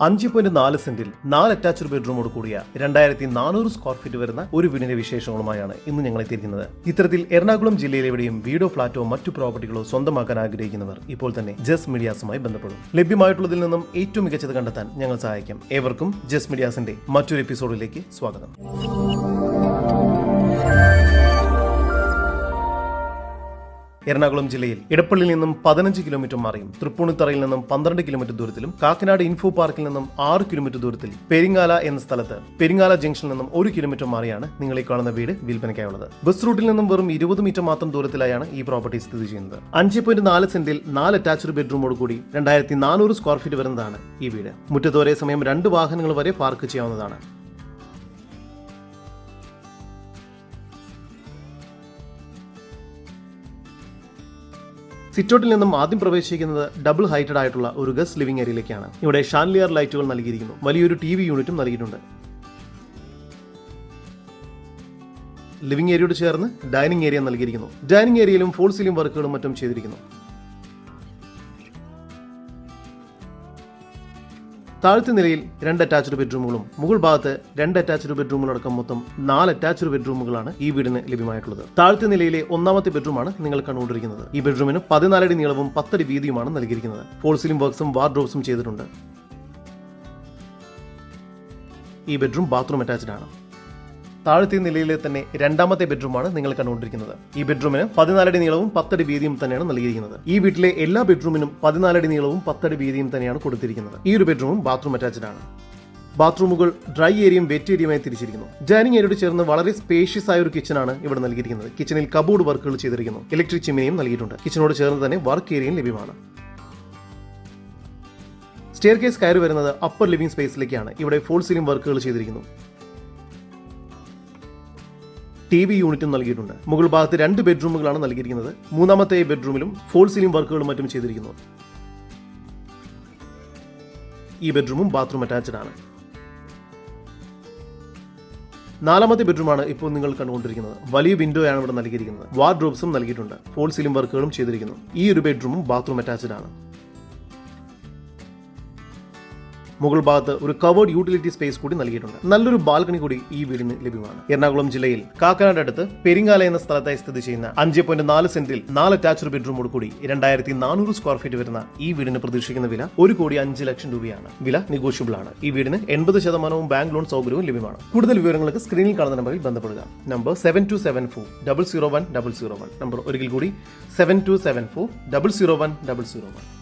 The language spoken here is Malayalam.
അഞ്ച് പോയിന്റ് നാല് സെന്റിൽ നാല് അറ്റാച്ച്ഡ് ബെഡ്റൂമോട് കൂടിയ രണ്ടായിരത്തി നാനൂറ് സ്ക്വയർ ഫീറ്റ് വരുന്ന ഒരു വീടിന്റെ വിശേഷങ്ങളുമായാണ് ഇന്ന് ഞങ്ങൾ എത്തിയിരിക്കുന്നത് ഇത്തരത്തിൽ എറണാകുളം ജില്ലയിലെവിടെയും വീടോ ഫ്ളാറ്റോ മറ്റു പ്രോപ്പർട്ടികളോ സ്വന്തമാക്കാൻ ആഗ്രഹിക്കുന്നവർ ഇപ്പോൾ തന്നെ ജസ് മീഡിയാസുമായി ബന്ധപ്പെടും. ലഭ്യമായിട്ടുള്ളതിൽ നിന്നും ഏറ്റവും മികച്ചത് കണ്ടെത്താൻ ഞങ്ങൾ സഹായിക്കാം. ഏവർക്കും ജസ് മീഡിയാസിന്റെ മറ്റൊരു എപ്പിസോഡിലേക്ക് സ്വാഗതം. എറണാകുളം ജില്ലയിൽ ഇടപ്പള്ളിയിൽ നിന്നും പതിനഞ്ച് കിലോമീറ്റർ മാറിയും തൃപ്പൂണിത്തറയിൽ നിന്നും പന്ത്രണ്ട് കിലോമീറ്റർ ദൂരത്തിലും കാക്കനാട് ഇൻഫോ പാർക്കിൽ നിന്നും ആറ് കിലോമീറ്റർ ദൂരത്തിൽ പെരിങ്ങാല എന്ന സ്ഥലത്ത് പെരിങ്ങാല ജംഗ്ഷനിൽ നിന്നും ഒരു കിലോമീറ്റർ മാറിയാണ് നിങ്ങൾ ഈ കാണുന്ന വീട് വിൽപ്പനയ്ക്കായുള്ളത്. ബസ് റൂട്ടിൽ നിന്നും വെറും ഇരുപത് മീറ്റർ മാത്രം ദൂരത്തിലായാണ് ഈ പ്രോപ്പർട്ടി സ്ഥിതി ചെയ്യുന്നത്. അഞ്ച് പോയിന്റ് നാല് സെന്റിൽ നാല് അറ്റാച്ച്ഡ് ബെഡ്റൂമോട് കൂടി രണ്ടായിരത്തി നാനൂറ് സ്ക്വയർ ഫീറ്റ് വരുന്നതാണ് ഈ വീട്. മുറ്റത്ത് ഒരേ സമയം രണ്ട് വാഹനങ്ങൾ വരെ പാർക്ക് ചെയ്യാവുന്നതാണ്. സിറ്റോട്ടിൽ നിന്നും ആദ്യം പ്രവേശിക്കുന്നത് ഡബിൾ ഹൈറ്റഡ് ആയിട്ടുള്ള ഒരു ഗസ് ലിവിംഗ് ഏരിയയിലേക്കാണ്. ഇവിടെ ഷാൻലിയർ ലൈറ്റുകൾ നൽകിയിരിക്കുന്നു. വലിയൊരു ടി യൂണിറ്റും നൽകിയിട്ടുണ്ട്. ലിവിംഗ് ഏരിയയോട് ചേർന്ന് ഡൈനിങ് ഏരിയ നൽകിയിരിക്കുന്നു. ഡൈനിങ് ഏരിയയിലും ഫോൾ സീലിംഗ് വർക്കുകളും മറ്റും ചെയ്തിരിക്കുന്നു. താഴത്തെ നിലയിൽ രണ്ട് അറ്റാച്ച്ഡ് ബെഡ്റൂമുകളും മുകൾ ഭാഗത്ത് രണ്ട് അറ്റാച്ച്ഡ് ബെഡ്റൂമുകളടക്കം മൊത്തം നാല് അറ്റാച്ച്ഡ് ബെഡ്റൂമുകളാണ് ഈ വീടിന് ലഭ്യമായിട്ടുള്ളത്. താഴത്തെ നിലയിലെ ഒന്നാമത്തെ ബെഡ്റൂമാണ് നിങ്ങൾ കണ്ടുകൊണ്ടിരിക്കുന്നത്. ഈ ബെഡ്റൂമിന് പതിനാലടി നീളവും പത്തടി വീതിയുമാണ് നൽകിയിരിക്കുന്നത്. ഫോൾ വർക്ക്സും വാർഡ്രോബ്സും ചെയ്തിട്ടുണ്ട്. ഈ ബെഡ്റൂം ബാത്റൂം അറ്റാച്ച്ഡ് ആണ്. താഴത്തെ നിലയിലെ തന്നെ രണ്ടാമത്തെ ബെഡ്റൂമാണ് നിങ്ങൾ കണ്ടുകൊണ്ടിരിക്കുന്നത്. ഈ ബെഡ്റൂമിന് പതിനാലടി നീളവും പത്തടി വീതിയും തന്നെയാണ് നൽകിയിരിക്കുന്നത്. ഈ വീട്ടിലെ എല്ലാ ബെഡ്റൂമിനും പതിനാലടി നീളവും പത്തടി വീതിയും തന്നെയാണ് കൊടുത്തിരിക്കുന്നത്. ഈ ഒരു ബെഡ്റൂമും ബാത്റൂം അറ്റാച്ച്ഡ് ആണ്. ബാത്റൂമുകൾ ഡ്രൈ ഏരിയയും വെറ്റ് ഏരിയയുമായി തിരിച്ചിരിക്കുന്നു. ഡൈനിങ് ഏരിയയോട് ചേർന്ന് വളരെ സ്പേഷ്യസ് ആയ ഒരു കിച്ചണാണ് ഇവിടെ നൽകിയിരിക്കുന്നത്. കിച്ചണിൽ കബോർഡ് വർക്കുകൾ ചെയ്തിരിക്കുന്നു. ഇലക്ട്രിക് ചിമ്മിനിയും നൽകിയിട്ടുണ്ട്. കിച്ചണോട് ചേർന്ന് തന്നെ വർക്ക് ഏരിയയും ലഭ്യമാണ്. സ്റ്റെയർ കേസ് കയറി വരുന്നത് അപ്പർ ലിവിംഗ് സ്പേസിലേക്കാണ് ഇവിടെ ഫോൾ സീലിംഗ് വർക്കുകൾ ചെയ്തിരിക്കുന്നു. ടി വി യൂണിറ്റും നൽകിയിട്ടുണ്ട്. മുകൾ ഭാഗത്ത് രണ്ട് ബെഡ്റൂമുകളാണ് നൽകിയിരിക്കുന്നത്. മൂന്നാമത്തെ ബെഡ്റൂമിലും ഫോൾ സീലിംഗ് വർക്കുകളും മറ്റും ചെയ്തിരിക്കുന്നു. ഈ ബെഡ്റൂമും ബാത്റൂം അറ്റാച്ച്ഡ് ആണ്. നാലാമത്തെ ബെഡ്റൂമാണ് ഇപ്പോൾ നിങ്ങൾ കണ്ടുകൊണ്ടിരിക്കുന്നത്. വലിയ വിൻഡോ ആണ് ഇവിടെ നൽകിയിരിക്കുന്നത്. വാർഡ്രോബ്സും നൽകിയിട്ടുണ്ട്. ഫോൾ സീലിംഗ് വർക്കുകളും ചെയ്തിരിക്കുന്നു. ഈ ഒരു ബെഡ്റൂമും ബാത്റൂം അറ്റാച്ച്ഡ് ആണ്. മുകൾ ഭാഗത്ത് ഒരു കവേർഡ് യൂട്ടിലിറ്റി സ്പേസ് കൂടി നൽകിയിട്ടുണ്ട്. നല്ലൊരു ബാൽക്കണി കൂടി ഈ വീടിന് ലഭ്യമാണ്. എറണാകുളം ജില്ലയിൽ കാക്കനാട് അടുത്ത് പെരിങ്ങാല എന്ന സ്ഥലത്തായി സ്ഥിതി ചെയ്യുന്ന അഞ്ച് പോയിന്റ് നാല് സെന്റിൽ നാല് അറ്റാച്ച്ഡ് ബെഡ്റൂമോട് കൂടി രണ്ടായിരത്തി നാനൂറ് സ്ക്വയർ ഫീറ്റ് വരുന്ന ഈ വീടിന് പ്രതീക്ഷിക്കുന്ന വില ഒരു കോടി അഞ്ച് ലക്ഷം രൂപയാണ്. വില നെഗോഷ്യബിൾ ആണ്. ഈ വീടിന് എൺപത് ശതമാനവും ബാങ്ക് ലോൺ സൗകര്യവും ലഭ്യമാണ്. കൂടുതൽ വിവരങ്ങൾക്ക് സ്ക്രീനിൽ കാണുന്ന നമ്പറിൽ ബന്ധപ്പെടുക. Number seven two seven four double zero one double zero one number ഒരിക്കൽ കൂടി seven two seven four double zero one double zero one